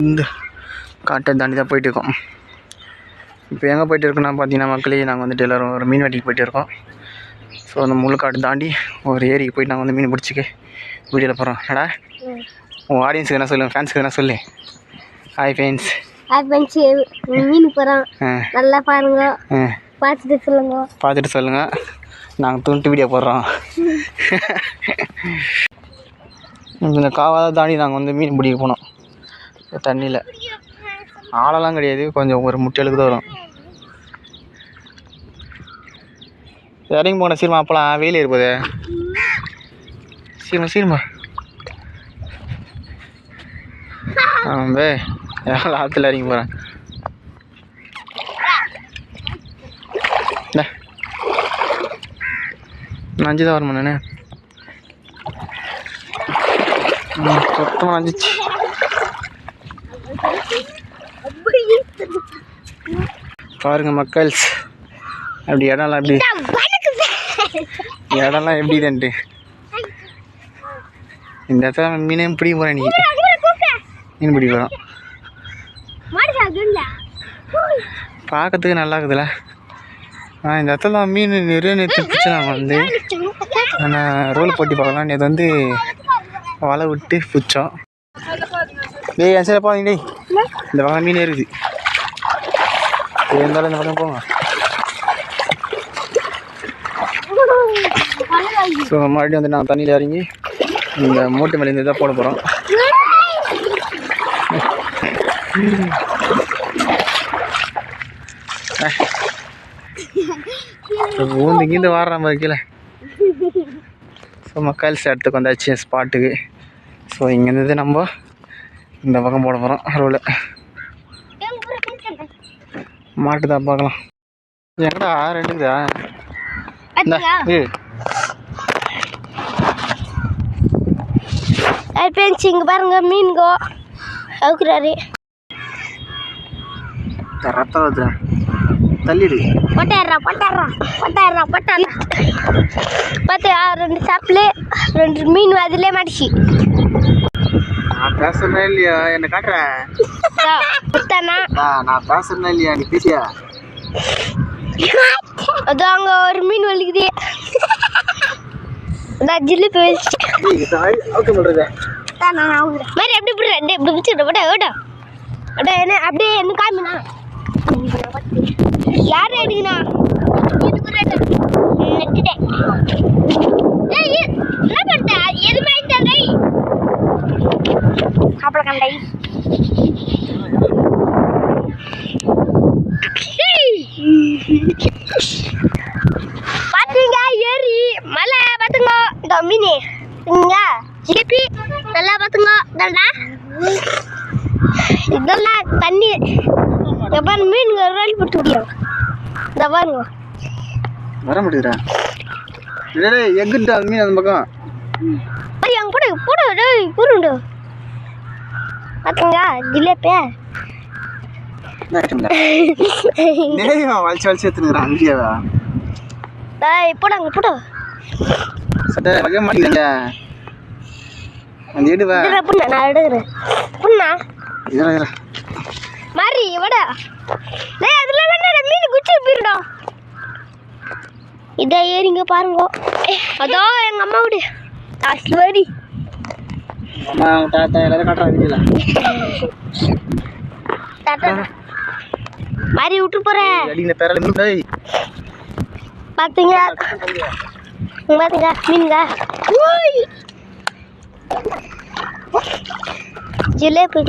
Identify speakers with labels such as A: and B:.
A: இந்த காட்டை தாண்டி தான் போயிட்டு இருக்கோம் இப்போ எங்கே போயிட்டு இருக்கோம்னா பார்த்தீங்கன்னா மக்களே நாங்கள் வந்துட்டு எல்லோரும் ஒரு மீன் வெட்டிக்கு போயிட்டு இருக்கோம் ஸோ அந்த முள்ளுக்காட்டு தாண்டி ஒரு ஏரிக்கு போயிட்டு நாங்கள் வந்து மீன் பிடிச்சிக்க வீடியோவில் போகிறோம் ஏடா உன் ஆடியன்ஸுக்கு என்ன சொல்லு? ஃபேன்ஸுக்கு என்ன சொல்லு? ஹாய் ஃபேன்ஸ்
B: பெஞ்சு மீன் போகிறோம் நல்லா பாருங்க. பார்த்துட்டு சொல்லுங்க.
A: பார்த்துட்டு சொல்லுங்கள் நாங்கள் துண்டு வீடியோ போடுறோம். இந்த காவாதை தாண்டி நாங்கள் வந்து மீன் பிடிக்க போனோம். தண்ணியில் ஆழலாம் கிடையாது கொஞ்சம் ஒரு முட்டியலுக்கு தான் வரும். இறங்கி போன சீர்மா அப்போலாம் வெயில் இருப்பது சீர்மா சீர்மா ஆம்பே எவ்வளோ ஆற்றுல இறங்கி போகிறேன் நஞ்சு தான் வரமா நான் சுத்தமாக நஞ்சிச்சு. பாருங்க மக்கள்ஸ் அப்படி இடம்லாம் எப்படி? இடம்லாம் எப்படி தண்டு இந்த இடத்துல மீனே பிடிக்க போகிறேன் நீ மீன் பிடிக்க போகிறோம் பார்க்கறதுக்கு நல்லா இருக்குதுல்ல. ஆ இந்த இடத்துல மீன் நிறைய நேற்று பிடிச்சாங்க வந்து ஆனால் ரோல் போட்டி பார்க்கலாம். நேற்று வந்து வலை விட்டு பிடிச்சோம். டேய் என் சைடில் போங்க டேய். இந்த பக்கம் மீன் இருக்குது இருந்தாலும் இந்த பக்கம் போங்க ஸோ மறுபடியும் வந்து நான் தண்ணியில் இறங்கி இந்த மூட்டை மேலே இருந்து தான் போட போகிறோம் ஊந்து கீந்து வாடுற மாதிரி கீழே ஸோ மக்கள்ஸ் இடத்துக்கு வந்தாச்சு ஸ்பாட்டுக்கு ஸோ இங்கேருந்து நம்ம இந்த பக்கம் போட போகிறோம் ரோல் மாட்டு தான் பார்க்கலாம் எங்கடா இரு.
B: பெஞ்சு இங்கே பாருங்க மீன்கோ. அவுக்குறாரு.
A: ரத்தம் வருதுடா. தள்ளிடு.
B: பொட்டாடுறா பொட்டாடுறா பொட்டாடுறா பொட்டாடுறா பார்த்து ஆ, ரெண்டு சாப்பிள் ரெண்டு மீன் அதிலே மாட்டிச்சு.
A: நான் பேசுறேன் இல்லையா என்ன காட்டுறேன் நான் பேசுறேன் இல்லையா நீ பேசியா?
B: அது அங்கே ஒரு மீன் வலிக்குது. அதான் ஜில்லுப்பு வலிச்சு.
A: ஓகே பண்ணுறது
B: மாதிரி எப்படி இப்படி ரெண்டு இப்படி வச்சுக்கிட்ட போட்டா ஓட்டா அடா என்ன அப்படியே என்ன காமினா? யார் ஏய், ஏய், என்ன பண்ணிட்ட எது மாதிரி சாப்பிட கண்டை பாத்தீங்க ஏரி மலை பாத்துங்க இந்த மீனி இங்க ஜிலேபி நல்லா பாத்துங்க இதா இதெல்லாம் தண்ணி எப்பாரு மீன் ரோல் போட்டு முடியும் இந்த பாருங்க
A: வர முடியுதுடா டேய் எங்குண்டா மீன் அந்த பக்கம்
B: போடு போடு போடுண்டு பாத்துங்க ஜிலேபி
A: டேய் வலிச்சு வலிச்சு எடுத்துனுக்குறான் அங்கேயாவா
B: டேய் போடு அங்க போடு
A: சட்டை வகை மாட்டேங்குதுடா அந்த எடுவா
B: புண்ணா? நான் எடுக்கிறேன். புண்ணா?
A: இதில் இதில்
B: மாறி வடா டேய் அதுல வேணா மீன் குச்சி போயிருடா இதே ஏறிங்க பாருங்க. அதோ எங்க அம்மா விடு. அஸ்வரி
A: அம்மா தாத்தா எல்லாரும் காட்டுறாங்க வீடியோல
B: தாத்தா மாறி விட்டு போறேன் பாத்தீங்க பாத்தீங்க மீனுங்க. ஓய். ஜிலேபி